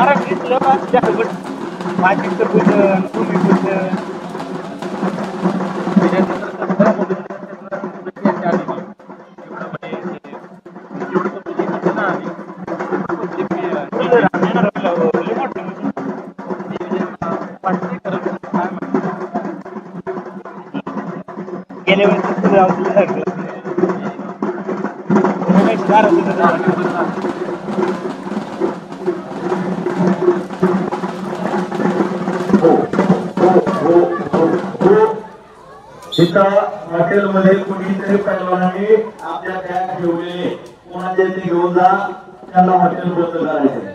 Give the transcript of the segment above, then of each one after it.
दिसलं का त्याच्याकडं मातीचं पूजन गेल्या वेळेस तिथं हॉटेलमध्ये कोणीतरी पैलवानाने आपल्या बॅग ठेवलेले कोणाचे ते घेऊन जा. त्यांना हॉटेल बंद करायचं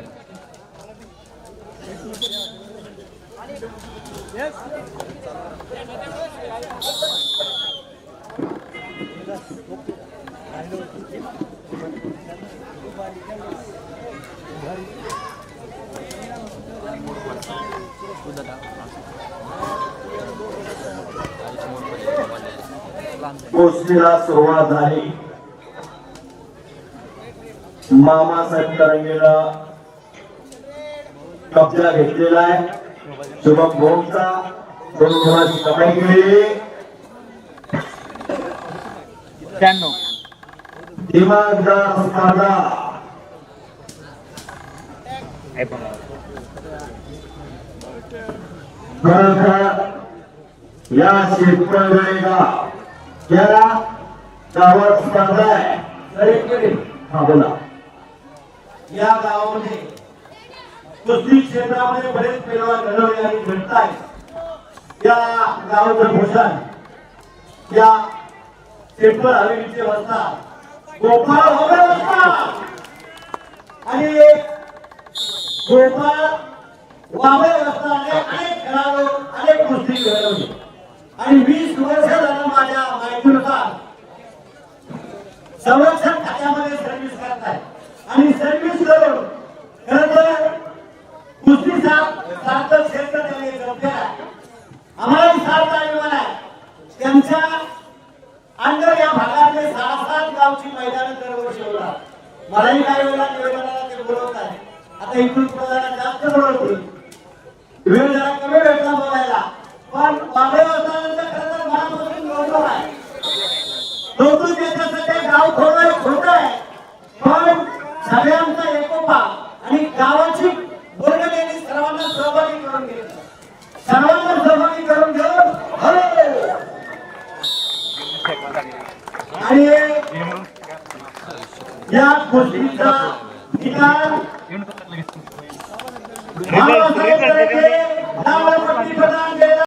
पोचणीला सुरुवात झाली. मामासाहेब तरंगेनं कब्जा घेतलेला आहे. शुभम भोमचा दोन गुणाची कमाई केली त्र्याण्णव दिमागदार स्पर्धा. खरोखर या शेतकरी गाव याला गावात स्पर्धा आहे. हा बोला. या गावामध्ये कुस्ती क्षेत्रामध्ये बरेच पैलवान घडवले आणि घडत आहेत. या गावाचं भूषण या सेंट्रल हवेलीचे वस्ता गोपाळ वगैरे वस्ता आणि गोपाळ वाबळे वस्ताने अनेक खेळाडू अनेक कुस्ती घडवली आणि वीस वर्ष झालं माझ्या माहितीनुसार संरक्षण खात्यामध्ये सर्व्हिस करत आणि सर्व्हिस करून खरं तर कुस्तीचा सार्थक क्षेत्र त्यांनी जपलेलं आहे. आम्हाला सार्थ अभिमान आहे. त्यांच्या अंडर या भागातले सहा सात गावची मैदान दरवर्षी होतात. मलाही काही वेळेला निवेदनाला ते बोलवत आहे आता इथून पुढे जास्त बोलवतील. वेळ जरा कमी भेटला बोलायला. पण वागळे आणि या गोष्टीचा निकाल बाबासाहेब